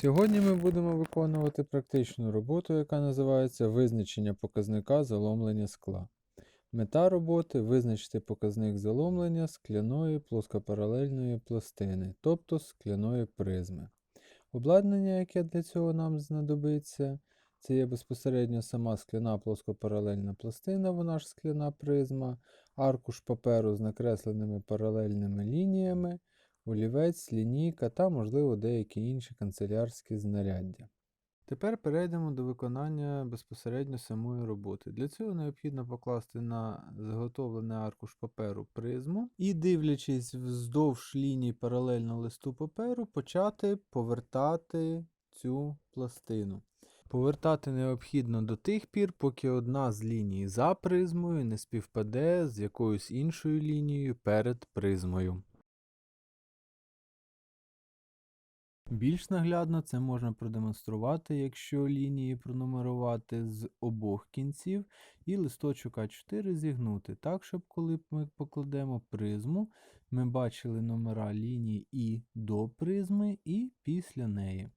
Сьогодні ми будемо виконувати практичну роботу, яка називається визначення показника заломлення скла. Мета роботи визначити показник заломлення скляної плоскопаралельної пластини, тобто скляної призми. Обладнання, яке для цього нам знадобиться, це є безпосередньо сама скляна плоскопаралельна пластина, вона ж скляна призма, аркуш паперу з накресленими паралельними лініями, олівець, лінійка та, можливо, деякі інші канцелярські знаряддя. Тепер перейдемо до виконання безпосередньо самої роботи. Для цього необхідно покласти на заготовлений аркуш паперу призму і, дивлячись вздовж лінії паралельно листу паперу, почати повертати цю пластину. Повертати необхідно до тих пір, поки одна з ліній за призмою не співпаде з якоюсь іншою лінією перед призмою. Більш наглядно це можна продемонструвати, якщо лінії пронумерувати з обох кінців і листочок А4 зігнути, так, щоб коли ми покладемо призму, ми бачили номера ліній і до призми, і після неї.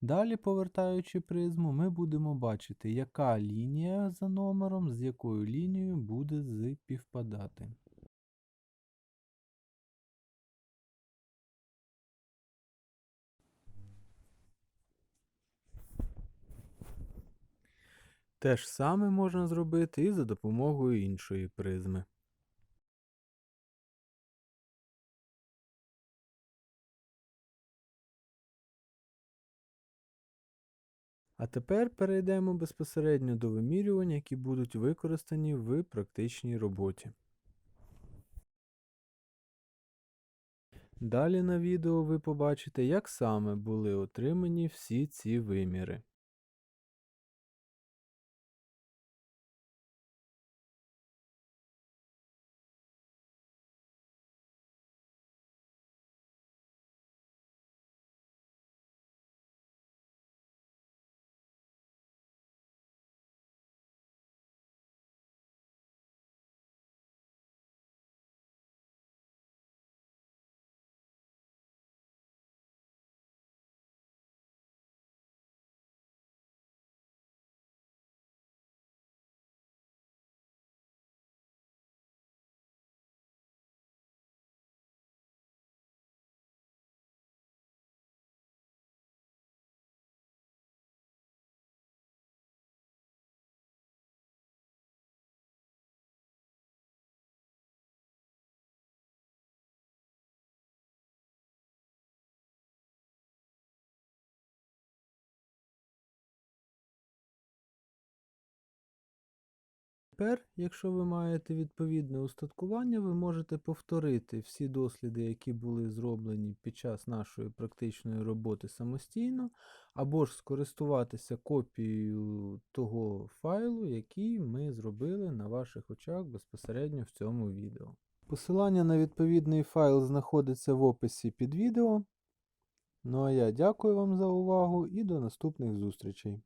Далі, повертаючи призму, ми будемо бачити, яка лінія за номером з якою лінією буде співпадати. Те ж саме можна зробити і за допомогою іншої призми. А тепер перейдемо безпосередньо до вимірювань, які будуть використані в практичній роботі. Далі на відео ви побачите, як саме були отримані всі ці виміри. Тепер, якщо ви маєте відповідне устаткування, ви можете повторити всі досліди, які були зроблені під час нашої практичної роботи самостійно, або ж скористуватися копією того файлу, який ми зробили на ваших очах безпосередньо в цьому відео. Посилання на відповідний файл знаходиться в описі під відео. Ну а я дякую вам за увагу і до наступних зустрічей.